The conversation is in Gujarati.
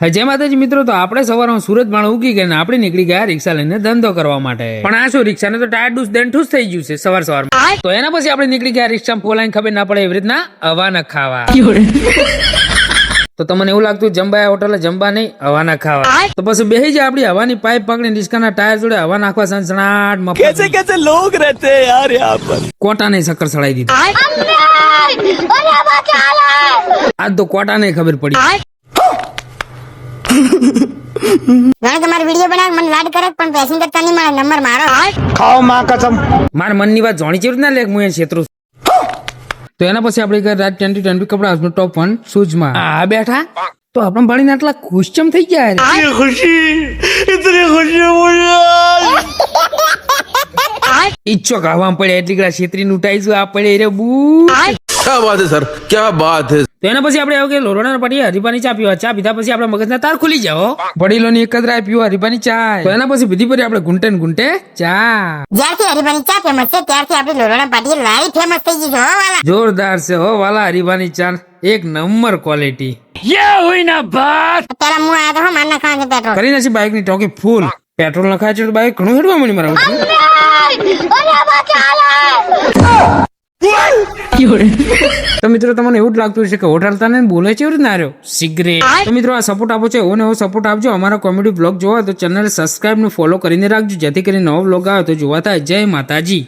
જય માતાજી મિત્રો તો આપણે સવારમાં સુરતમાં ઉગી ગયા ને આપણે નીકળી ગયા રિક્ષા લઈને ધંધો કરવા માટે. પણ આ શું રિક્ષા ને તો ટાયર ડૂસ દેંઠુસ થઈ ગયું છે સવાર સવાર તો એના પછી આપણે નીકળી ગયા રિક્ષા ફોલાઈને ખબર ના પડે એવી રીતના હવા ખાવા. તો તમને એવું લાગતું જંબાયા હોટલે જંબા નહીં હવા ના ખાવા. તો પછી બેહી જાય આપણી હવાની પાઇપ પકડી રિક્ષાના ટાયર જોડે હવા નાખવા સનસનાટમાં કેસે કેસે લોગ શક્કર સડાઈ દીધી. આ તો કોટા કોટાને ખબર પડી. મને તમારો વિડિયો બનાવ મને લાડ કરે પણ પેસેન્જર તને મારો નંબર મારો. ખાઓ માં કસમ માર મનની વાત જોણી છે ને લેખ હું એ તો એના પછી આપણે કઈ રાત ટ્વેન્ટી ટ્વેન્ટી કપડા હાઉસનો ટોપ વન શૂઝમાં. આ બેઠા. તો આપણે ભણીને આટલા ખુશ ચમ થઈ ગયા ખુશી ઇતની ખુશી ઈચ્છો ગાવા પડે એટલી ગ્રા છેતરી નું આ આપણે રે બુ. क्या बात है सर क्या बात है તો એના પછી આપણે આવ્યું કે લોરોના પડી હરીફાની ચા પીવા ચા પીધા પછી આપણે મગજના તાર ખુલી જાઓ વડીલોની એક જ રાય પીવા હરીફાની ચા તો એના પછી પીધી પડી આપણે ગુંટે ને ગુંટે ચા જ્યારથી હરિભાની ચા ફેમસ છે ત્યારથી આપણી લોરોણા પાટી લારી ફેમસ થઈ ગઈ છે હો વાલા જોરદાર છે હો વાલા હરીફાની ચા એક નંબર ક્વોલિટી પેલા હું આયા તો હો માર નાખવાનું છે પેટ્રોલ કરી નાખી બાઇક ની ટોકી ફૂલ પેટ્રોલ નખાય છે તો બાઇક ઘણું હેડવા મળી મારા તો મિત્રો તમને એવું જ લાગતું છે કે હોટલતા ને બોલે છે એવું ના રહ્યો સિગરેટ તો મિત્રો આ સપોર્ટ આપો છો એવો ને એવો સપોર્ટ આપજો. અમારા કોમેડી બ્લોગ જોવા તો ચેનલ સબસ્ક્રાઇબ ને ફોલો કરીને રાખજો જેથી કરીને નવો બ્લોગ આવે તો જોવા થાય જય માતાજી.